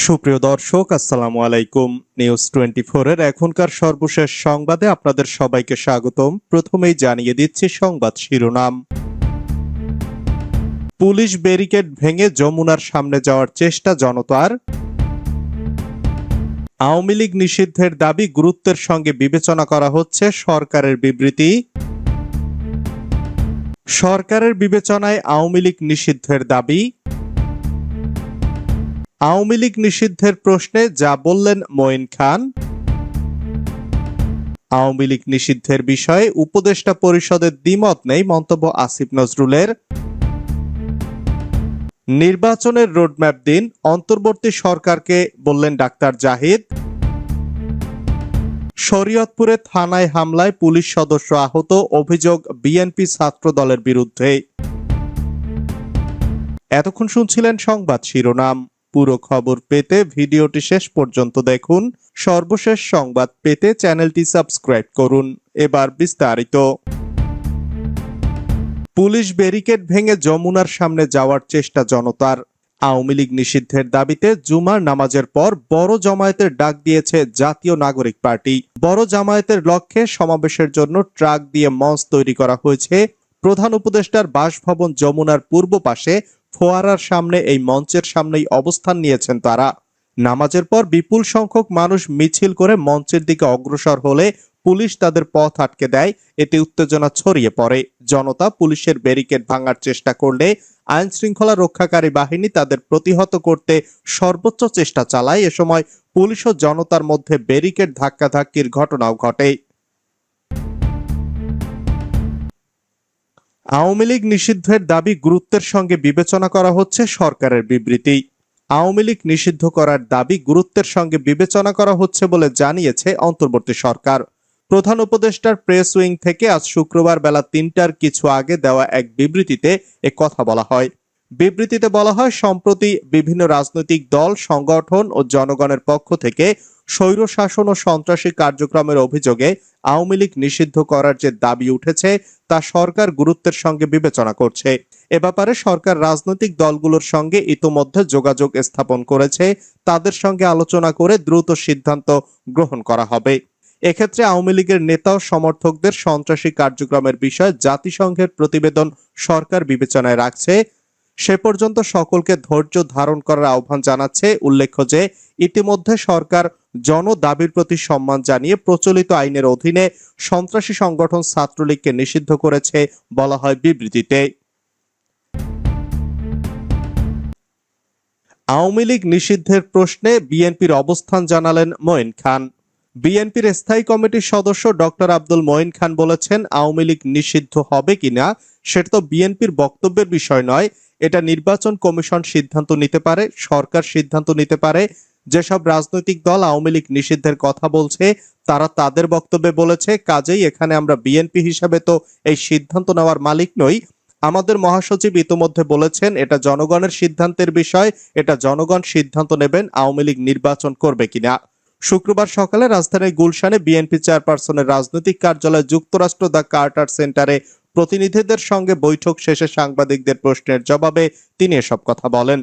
সুপ্রিয় দর্শক, আসসালামু আলাইকুম। নিউজ টোয়েন্টি এর এখনকার সর্বশেষ সংবাদে আপনাদের সবাইকে স্বাগতম। প্রথমেই জানিয়ে দিচ্ছি সংবাদ শিরোনাম। পুলিশ ব্যারিকেড ভেঙে যমুনার সামনে যাওয়ার চেষ্টা জনতার। আওয়ামী লীগ নিষিদ্ধের দাবি গুরুত্বের সঙ্গে বিবেচনা করা হচ্ছে সরকারের বিবৃতি। সরকারের বিবেচনায় আওয়ামী লীগ নিষিদ্ধের দাবি। আওয়ামী লীগ নিষিদ্ধের প্রশ্নে যা বললেন মঈন খান, আওয়ামী লীগ নিষিদ্ধের বিষয়ে উপদেষ্টা পরিষদের দ্বিমত নেই মন্তব্য আসিফ নজরুলের। নির্বাচনের রোডম্যাপ দিন, অন্তর্বর্তী সরকারকে বললেন ডাক্তার জাহিদ। শরীয়তপুরে থানায় হামলায় পুলিশ সদস্য আহত, অভিযোগ বিএনপি ছাত্র দলের বিরুদ্ধে এতক্ষণ শুনছিলেন সংবাদ শিরোনাম। পুরো খবর পেতে ভিডিওটি শেষ পর্যন্ত দেখুন। সর্বশেষ সংবাদ পেতে চ্যানেলটি সাবস্ক্রাইব করুন। এবার বিস্তারিত। পুলিশ ব্যারিকেড ভেঙে যমুনার সামনে যাওয়ার চেষ্টা জনতার। আওয়ামী লীগ নিষিদ্ধের দাবিতে জুমার নামাজের পর বড় জমায়েতের ডাক দিয়েছে জাতীয় নাগরিক পার্টি। বড় জামায়াতের লক্ষ্যে সমাবেশের জন্য ট্রাক দিয়ে মঞ্চ তৈরি করা হয়েছে। প্রধান উপদেষ্টার বাসভবন যমুনার পূর্ব পাশে ফোয়ারার সামনে, এই মঞ্চের সামনেই অবস্থান নিয়েছেন তারা। নামাজের পর বিপুল সংখ্যক মানুষ মিছিল করে মঞ্চের দিকে অগ্রসর হলে পুলিশ তাদের পথ আটকে দেয়। এতে উত্তেজনা ছড়িয়ে পড়ে। জনতা পুলিশের ব্যারিকেড ভাঙার চেষ্টা করলে আইন শৃঙ্খলা রক্ষাকারী বাহিনী তাদের প্রতিহত করতে সর্বোচ্চ চেষ্টা চালায়। এ সময় পুলিশ ও জনতার মধ্যে ব্যারিকেড ধাক্কাধাক্কির ঘটনাও ঘটে। আওয়ামী লীগ নিষিদ্ধের দাবি গুরুত্বের সঙ্গে বিবেচনা করা হচ্ছে সরকারের বিবৃতি। আওয়ামী লীগ নিষিদ্ধ করার দাবি গুরুত্বের সঙ্গে বিবেচনা করা হচ্ছে বলে জানিয়েছে অন্তর্বর্তী সরকার। প্রধান উপদেষ্টার প্রেস উইং থেকে আজ শুক্রবার বেলা তিনটার কিছু আগে দেওয়া এক বিবৃতিতে এ কথা বলা হয়। বিবৃতিতে বলা হয়, সম্প্রতি বিভিন্ন রাজনৈতিক দল, সংগঠন ও জনগণের পক্ষ থেকে স্বৈরশাসন ও সন্ত্রাসী কার্যক্রমের অভিযোগে আওয়ামী লীগ নিষিদ্ধ করার যে দাবি উঠেছে, তা সরকার গুরুত্বের সঙ্গে বিবেচনা করছে। এ ব্যাপারে সরকার রাজনৈতিক দলগুলোর সঙ্গে ইতোমধ্যে যোগাযোগ স্থাপন করেছে। তাদের সঙ্গে আলোচনা করে দ্রুত সিদ্ধান্ত গ্রহণ করা হবে। এক্ষেত্রে আওয়ামী লীগের নেতা ও সমর্থকদের সন্ত্রাসী কার্যক্রমের বিষয়ে জাতিসংঘের প্রতিবেদন সরকার বিবেচনায় রাখছে। সে পর্যন্ত সকলকে ধৈর্য ধারণ করার আহ্বান জানাচ্ছে। উল্লেখ্য যে ইতিমধ্যে সরকার জন দাবির প্রতি সম্মান জানিয়ে প্রচলিত আইনের অধীনে সন্ত্রাসী সংগঠন ছাত্রলীগকে নিষিদ্ধ করেছে বলা হয় বিবৃতিতে। আওয়ামী লীগ নিষিদ্ধের প্রশ্নে বিএনপির অবস্থান জানালেন মঈন খান। বিএনপির স্থায়ী কমিটির সদস্য ডক্টর আব্দুল মঈন খান বলেছেন, আওয়ামী লীগ নিষিদ্ধ হবে কিনা সেটা তো বিএনপির বক্তব্যের বিষয় নয়। এটা নির্বাচন কমিশন সিদ্ধান্ত নিতে পারে, সরকার সিদ্ধান্ত নিতে পারে যেসব রাজনৈতিক দল আওয়ামী লীগ নিষিদ্ধের কথা বলছে, তারা তাদের বক্তব্যে বলেছে, কাজেই এখানে আমরা বিএনপি হিসাবে তো এই সিদ্ধান্ত নেওয়ার মালিক নই। আমাদের মহাসচিব ইতোমধ্যে বলেছেন, এটা জনগণের সিদ্ধান্তের বিষয়, এটা জনগণ সিদ্ধান্ত নেবেন আওয়ামী লীগ নির্বাচন করবে কিনা। শুক্রবার সকালে রাজধানীর গুলশানে বিএনপি চেয়ারপারসনের রাজনৈতিক কার্যালয় যুক্তরাষ্ট্র দ্য কার্টার সেন্টারে প্রতিনিধিদের সঙ্গে বৈঠক শেষে সাংবাদিকদের প্রশ্নের জবাবে তিনি এসব কথা বলেন।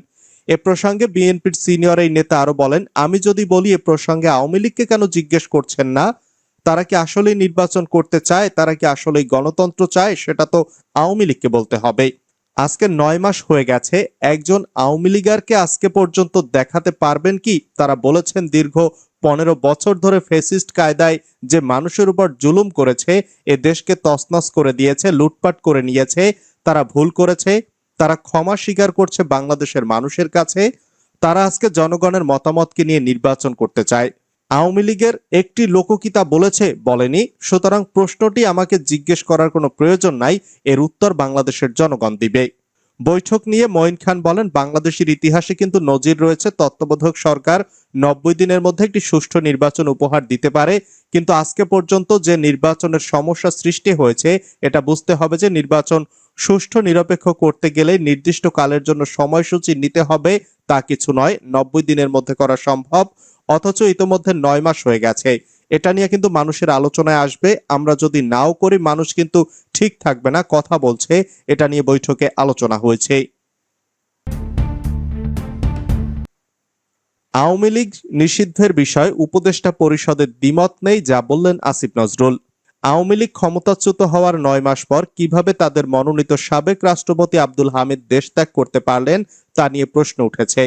এ প্রসঙ্গে বিএনপির সিনিয়র এই নেতা আরও বলেন, আমি যদি বলি এ প্রসঙ্গে আওয়ামী লীগকে কেন জিজ্ঞেস করছেন না? তারা কি আসলেই নির্বাচন করতে চায়? তারা কি আসলেই গণতন্ত্র চায়? সেটা তো আওয়ামী লীগকে বলতে হবে। আজকে নয় মাস হয়ে গেছে, একজন আওয়ামী লীগারকে আজকে পর্যন্ত দেখাতে পারবেন কি? তারা বলেছেন, দীর্ঘ পনেরো বছর ধরে ফেসিস্ট কায়দায় যে মানুষের উপর জুলুম করেছে, এ দেশকে তছনছ করে দিয়েছে, লুটপাট করে নিয়েছে, তারা ভুল করেছে। তারা ক্ষমা স্বীকার করছে বাংলাদেশের মানুষের কাছে। তারা আজকে জনগণের মতামতকে নিয়ে নির্বাচন করতে চায়। আওয়ামী লীগের একটি লোককিতা বলেছে, বলেনি, সুতরাং প্রশ্নটি আমাকে জিজ্ঞেস করার কোনো প্রয়োজন নাই, এর উত্তর বাংলাদেশের জনগণ দিবে। বৈঠক নিয়ে মঈন খান বলেন, বাংলাদেশের ইতিহাসে কিন্তু নজির রয়েছে তত্ত্বাবধায়ক সরকার নব্বই দিনের মধ্যে একটি সুষ্ঠু নির্বাচন উপহার দিতে পারে, কিন্তু আজকে পর্যন্ত যে নির্বাচনের সমস্যা সৃষ্টি হয়েছে, এটা বুঝতে হবে যে নির্বাচন সুষ্ঠু নিরপেক্ষ করতে গেলে নির্দিষ্ট কালের জন্য সময়সূচি নিতে হবে, তা কিছু নয়, নব্বই দিনের মধ্যে করা সম্ভব, অথচ ইতোমধ্যে নয় মাস হয়ে গেছে। এটা নিয়ে কিন্তু মানুষের আলোচনায় আসবে। আমরা যদি নাও করি, মানুষ কিন্তু ঠিক থাকবে না, কথা বলছে। এটা নিয়ে বৈঠকে আলোচনা হয়েছে। আওয়ামী লীগ নিষিদ্ধের বিষয়ে উপদেষ্টা পরিষদের দ্বিমত নেই, যা বললেন আসিফ নজরুল। আওয়ামী লীগ ক্ষমতাচ্যুত হওয়ার নয় মাস পর কীভাবে তাদের মনোনীত সাবেক রাষ্ট্রপতি আব্দুল হামিদ দেশ ত্যাগ করতে পারলেন, তা নিয়ে প্রশ্ন উঠেছে।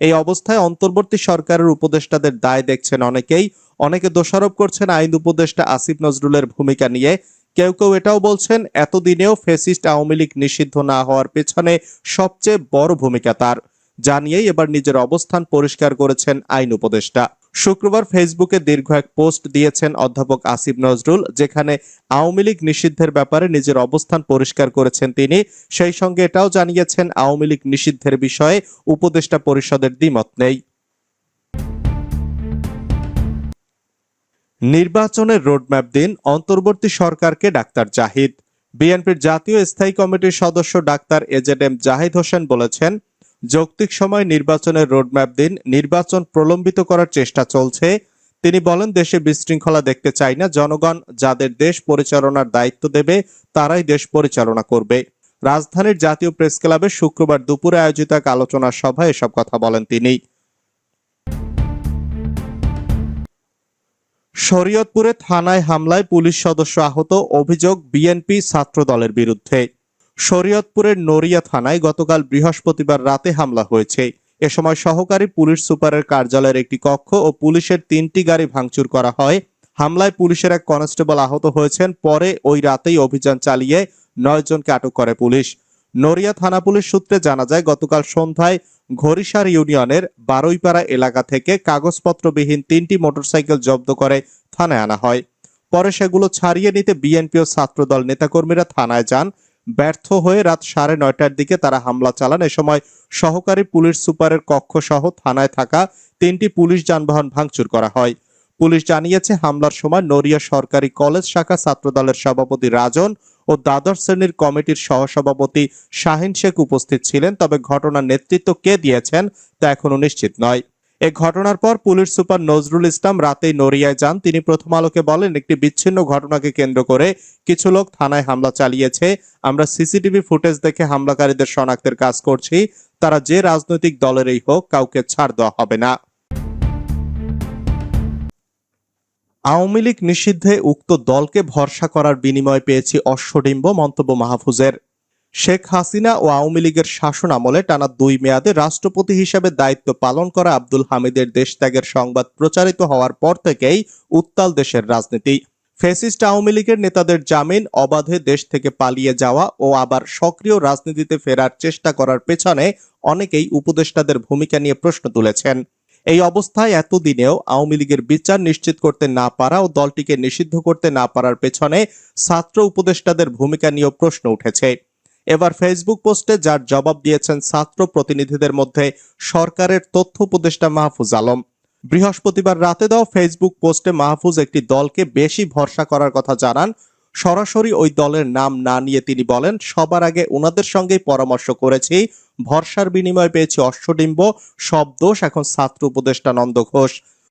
এই অবস্থায় অন্তর্বর্তী সরকারের উপদেষ্টাদের দায় দেখছেন অনেকেই। অনেকে দোষারোপ করছেন আইন উপদেষ্টা আসিফ নজরুলের ভূমিকা নিয়ে। কেউ কেউ এটাও বলছেন, এতদিনেও ফেসিস্ট আওয়ামী লীগ নিষিদ্ধ না হওয়ার পেছনে সবচেয়ে বড় ভূমিকা তার। জানিয়েই এবার নিজের অবস্থান পরিষ্কার করেছেন আইন উপদেষ্টা। শুক্রবার ফেসবুকে দীর্ঘ এক পোস্ট দিয়েছেন অধ্যাপক আসিফ নজরুল, যেখানে আওয়ামী লীগ নিষিদ্ধের ব্যাপারে নিজের অবস্থান পরিষ্কার করেছেন তিনি। সেই সঙ্গে এটাও জানিয়েছেন, আওয়ামী লীগ নিষিদ্ধের বিষয়ে উপদেষ্টা পরিষদের দ্বিমত নেই। নির্বাচনের রোডম্যাপ দিন, অন্তর্বর্তী সরকারকে ডাক্তার জাহিদ। বিএনপির জাতীয় স্থায়ী কমিটির সদস্য doctor AZ M Zahid Hossain বলেছেন যৌক্তিক সময় নির্বাচনের রোডম্যাপ দিন, নির্বাচন প্রলম্বিত করার চেষ্টা চলছে। তিনি বলেন, দেশে বিশৃঙ্খলা দেখতে চাই না, জনগণ যাদের দেশ পরিচালনার দায়িত্ব দেবে, তারাই দেশ পরিচালনা করবে। রাজধানীর জাতীয় প্রেস ক্লাবে শুক্রবার দুপুরে আয়োজিত এক আলোচনা সভায় এসব কথা বলেন তিনি। শরীয়তপুরে থানায় হামলায় পুলিশ সদস্য আহত, অভিযোগ বিএনপি ছাত্র দলের বিরুদ্ধে। শরীয়তপুরের নড়িয়া থানায় গতকাল বৃহস্পতিবার রাতে হামলা হয়েছে। এ সময় সহকারী পুলিশ সুপারের কার্যালয়ের একটি কক্ষ ও পুলিশের তিনটি গাড়ি ভাঙচুর করা হয়। হামলায় পুলিশের এক কনস্টেবল আহত হয়েছেন। পরে ওই রাতেই অভিযান চালিয়ে নয় জনকে আটক করে পুলিশ। নড়িয়া থানা পুলিশ সূত্রে জানা যায়, গতকাল সন্ধ্যায় ঘড়িসার ইউনিয়নের বারুইপাড়া এলাকা থেকে কাগজপত্রবিহীন তিনটি মোটরসাইকেল জব্দ করে থানায় আনা হয়। পরে সেগুলো ছাড়িয়ে নিতে বিএনপি ও ছাত্রদল নেতাকর্মীরা থানায় যান। ব্যর্থ হয়ে রাত সাড়ে নয়টার দিকে তারা হামলা চালান। এ সময় সহকারী পুলিশ সুপারের কক্ষ সহ থানায় থাকা তিনটি পুলিশ যানবাহন ভাঙচুর করা হয়। পুলিশ জানিয়েছে, হামলার সময় নড়িয়া সরকারি কলেজ শাখা ছাত্রদলের সভাপতি রাজন ও দ্বাদশ শ্রেণির কমিটির সহসভাপতি শাহিন শেখ উপস্থিত ছিলেন। তবে ঘটনার নেতৃত্ব কে দিয়েছেন তা এখনও নিশ্চিত নয়। এ ঘটনার পর পুলিশ সুপার নজরুল ইসলাম রাতেই নড়িয়ায় যান। তিনি প্রথম আলোকে বলেন, একটি বিচ্ছিন্ন ঘটনাকে কেন্দ্র করে কিছু লোক থানায় হামলা চালিয়েছে। আমরা সিসিটিভি ফুটেজ দেখে হামলাকারীদের শনাক্তের কাজ করছি। তারা যে রাজনৈতিক দলেরই হোক, কাউকে ছাড় দেওয়া হবে না। আওয়ামী লীগ নিষিদ্ধে উক্ত দলকে ভরসা করার বিনিময় পেয়েছি অশ্বডিম্ব মন্তব্য মাহফুজের। শেখ হাসিনা ও আওয়ামী লীগের শাসন আমলে টানা দুই মেয়াদে রাষ্ট্রপতি হিসেবে দায়িত্ব পালন করা আব্দুল হামিদের দেশত্যাগের সংবাদ প্রচারিত হওয়ার পর থেকেই উত্তাল দেশের রাজনীতি। ফেসিস্ট আওয়ামী লীগের নেতাদের জামিন, অবাধে দেশ থেকে পালিয়ে যাওয়া ও আবার সক্রিয় রাজনীতিতে ফেরার চেষ্টা করার পেছনে অনেকেই উপদেষ্টাদের ভূমিকা নিয়ে প্রশ্ন তুলেছেন। এই অবস্থায় এতদিনেও আওয়ামী লীগের বিচার নিশ্চিত করতে না পারা ও দলটিকে নিষিদ্ধ করতে না পারার পেছনে ছাত্র উপদেষ্টাদের ভূমিকা নিয়েও প্রশ্ন উঠেছে। এবার ফেসবুক পোস্টে যার জবাব দিয়েছেন ছাত্র প্রতিনিধিদের মধ্যে সরকারের তথ্য উপদেষ্টা মাহফুজ আলম। বৃহস্পতিবার রাতে দেওয়া ফেসবুক পোস্টে মাহফুজ একটি দলকে বেশি ভরসা করার কথা জানান। সরাসরি ওই দলের নাম না নিয়ে তিনি বলেন, সবার আগে ওনাদের সঙ্গেই পরামর্শ করেছি, ভরসার বিনিময়ে পেয়েছি অশ্বডিম্ব, সব দোষ এখন ছাত্র উপদেষ্টা নন্দ ঘোষ।